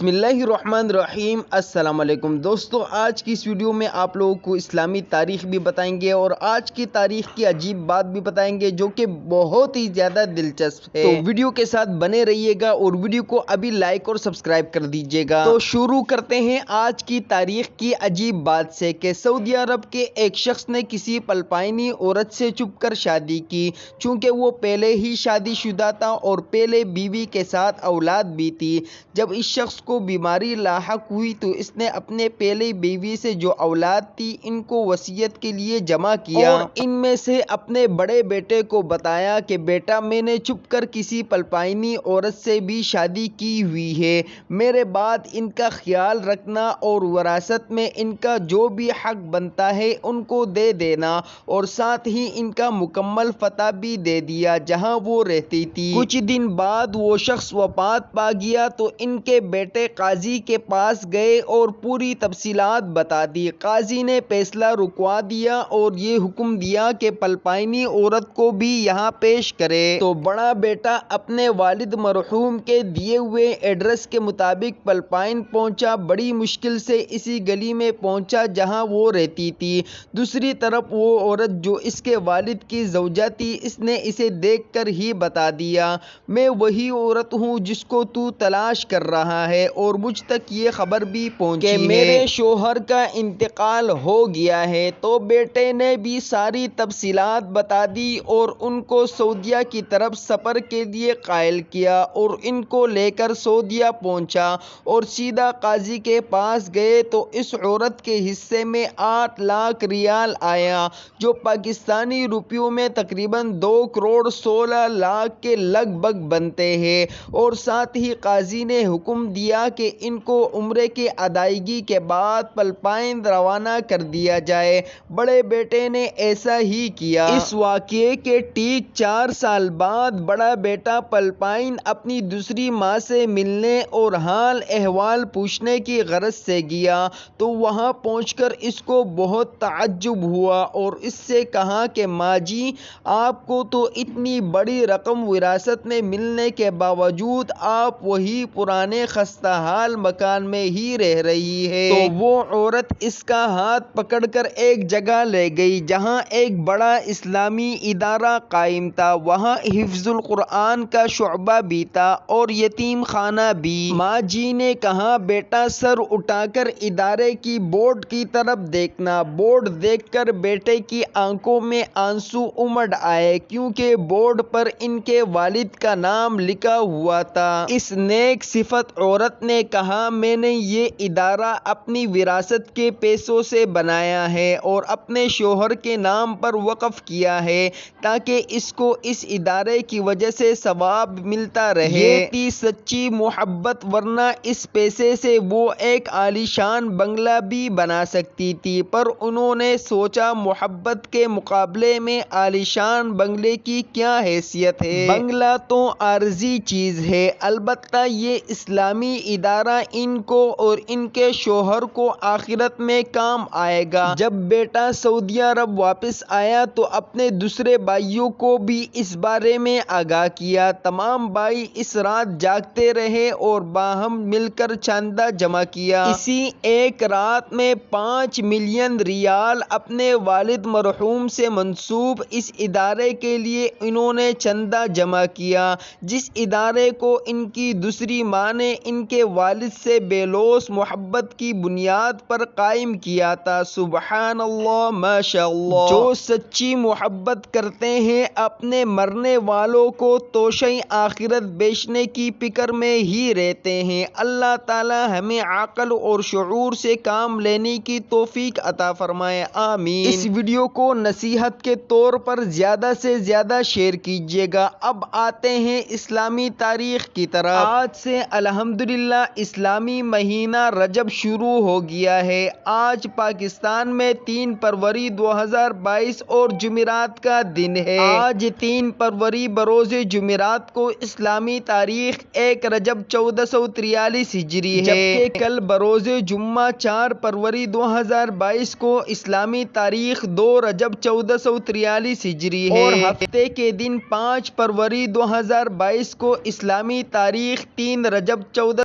بسم اللہ الرحمن الرحیم۔ السلام علیکم۔ دوستو، آج کی اس ویڈیو میں آپ لوگوں کو اسلامی تاریخ بھی بتائیں گے اور آج کی تاریخ کی عجیب بات بھی بتائیں گے جو کہ بہت ہی زیادہ دلچسپ ہے۔ تو ویڈیو کے ساتھ بنے رہیے گا اور ویڈیو کو ابھی لائک اور سبسکرائب کر دیجیے گا۔ تو شروع کرتے ہیں آج کی تاریخ کی عجیب بات سے کہ سعودی عرب کے ایک شخص نے کسی پلپائنی عورت سے چھپ کر شادی کی۔ چونکہ وہ پہلے ہی شادی شدہ تھا اور پہلے بیوی کے ساتھ اولاد بھی تھی۔ جب اس شخص کو بیماری لاحق ہوئی تو اس نے اپنے پہلے بیوی سے جو اولاد تھی ان کو وسیعت کے لیے جمع کیا۔ اور ان میں سے اپنے بڑے بیٹے کو بتایا کہ بیٹا میں نے چھپ کر کسی پلپائنی عورت سے بھی شادی کی ہوئی ہے۔ میرے بعد ان کا خیال رکھنا اور وراثت میں ان کا جو بھی حق بنتا ہے ان کو دے دینا اور ساتھ ہی ان کا مکمل فتح بھی دے دیا جہاں وہ رہتی تھی۔ کچھ دن بعد وہ شخص وفات پا گیا تو ان کے بیٹے قاضی کے پاس گئے اور پوری تفصیلات بتا دی۔ قاضی نے فیصلہ رکوا دیا اور یہ حکم دیا کہ پلپائنی عورت کو بھی یہاں پیش کرے۔ تو بڑا بیٹا اپنے والد مرحوم کے دیے ہوئے ایڈریس کے مطابق پلپائن پہنچا۔ بڑی مشکل سے اسی گلی میں پہنچا جہاں وہ رہتی تھی۔ دوسری طرف وہ عورت جو اس کے والد کی زوجہ تھی، اس نے اسے دیکھ کر ہی بتا دیا، میں وہی عورت ہوں جس کو تو تلاش کر رہا ہے۔ اور مجھ تک یہ خبر بھی پہنچی کہ میرے شوہر کا انتقال ہو گیا ہے تو بیٹے نے بھی ساری تفصیلات بتا دی اور ان کو سعودیہ کی طرف سفر کے لیے قائل کیا اور ان کو لے کر سعودیہ پہنچا اور سیدھا قاضی کے پاس گئے تو اس عورت کے حصے میں آٹھ لاکھ ریال آیا جو پاکستانی روپیوں میں تقریباً دو کروڑ سولہ لاکھ کے لگ بھگ بنتے ہیں اور ساتھ ہی قاضی نے حکم دیا کہ ان کو عمرے کی ادائیگی کے بعد پلپائن روانہ کر دیا جائے۔ بڑے بیٹے نے ایسا ہی کیا۔ اس واقعے کے ٹھیک چار سال بعد بڑا بیٹا پلپائن اپنی دوسری ماں سے ملنے اور حال احوال پوچھنے کی غرض سے گیا، تو وہاں پہنچ کر اس کو بہت تعجب ہوا اور اس سے کہا کہ، ماں جی آپ کو تو اتنی بڑی رقم وراثت میں ملنے کے باوجود آپ وہی پرانے خستہ حال مکان میں ہی رہ رہی ہے۔ تو وہ عورت اس کا ہاتھ پکڑ کر ایک جگہ لے گئی جہاں ایک بڑا اسلامی ادارہ قائم تھا۔ وہاں حفظ القرآن کا شعبہ بھی تھا اور یتیم خانہ بھی۔ ماں جی نے کہا، بیٹا، سر اٹھا کر ادارے کی بورڈ کی طرف دیکھنا۔ بورڈ دیکھ کر بیٹے کی آنکھوں میں آنسو امڑ آئے کیونکہ بورڈ پر ان کے والد کا نام لکھا ہوا تھا۔ اس نیک صفت عورت نے کہا میں نے یہ ادارہ اپنی وراثت کے پیسوں سے بنایا ہے اور اپنے شوہر کے نام پر وقف کیا ہے تاکہ اس کو اس ادارے کی وجہ سے ثواب ملتا رہے۔ یہ تھی سچی محبت ورنہ اس پیسے سے وہ ایک عالیشان بنگلہ بھی بنا سکتی تھی۔ پر انہوں نے سوچا محبت کے مقابلے میں عالیشان بنگلے کی کیا حیثیت ہے؟ بنگلہ تو عارضی چیز ہے البتہ یہ اسلامی ادارہ ان کو اور ان کے شوہر کو آخرت میں کام آئے گا۔ جب بیٹا سعودی عرب واپس آیا تو اپنے دوسرے بھائیوں کو بھی اس بارے میں آگاہ کیا۔ تمام بھائی اس رات جاگتے رہے اور باہم مل کر چاندہ جمع کیا۔ اسی ایک رات میں پانچ ملین ریال اپنے والد مرحوم سے منسوب اس ادارے کے لیے انہوں نے چندہ جمع کیا، جس ادارے کو ان کی دوسری ماں نے ان کے والد سے بے لوث محبت کی بنیاد پر قائم کیا تھا۔ سبحان اللہ ماشاء اللہ جو سچی محبت کرتے ہیں، اپنے مرنے والوں کو توشہ آخرت بیچنے کی فکر میں ہی رہتے ہیں۔ اللہ تعالی ہمیں عقل اور شعور سے کام لینے کی توفیق عطا فرمائے۔ آمین۔ اس ویڈیو کو نصیحت کے طور پر زیادہ سے زیادہ شیئر کیجیے گا۔ اب آتے ہیں اسلامی تاریخ کی طرح آج سے الحمدللہ اسلامی مہینہ رجب شروع ہو گیا ہے۔ آج پاکستان میں تین فروری دو ہزار بائیس اور جمعرات کا دن ہے۔ آج تین فروری بروز جمعرات کو اسلامی تاریخ ایک رجب چودہ سو تریالیس ہجری ہے۔ جبکہ کل بروز جمعہ چار فروری دو ہزار بائیس کو اسلامی تاریخ دو رجب چودہ سو تریالیس ہجری ہے۔ اور ہفتے کے دن پانچ فروری دو ہزار بائیس کو اسلامی تاریخ تین رجب چودہ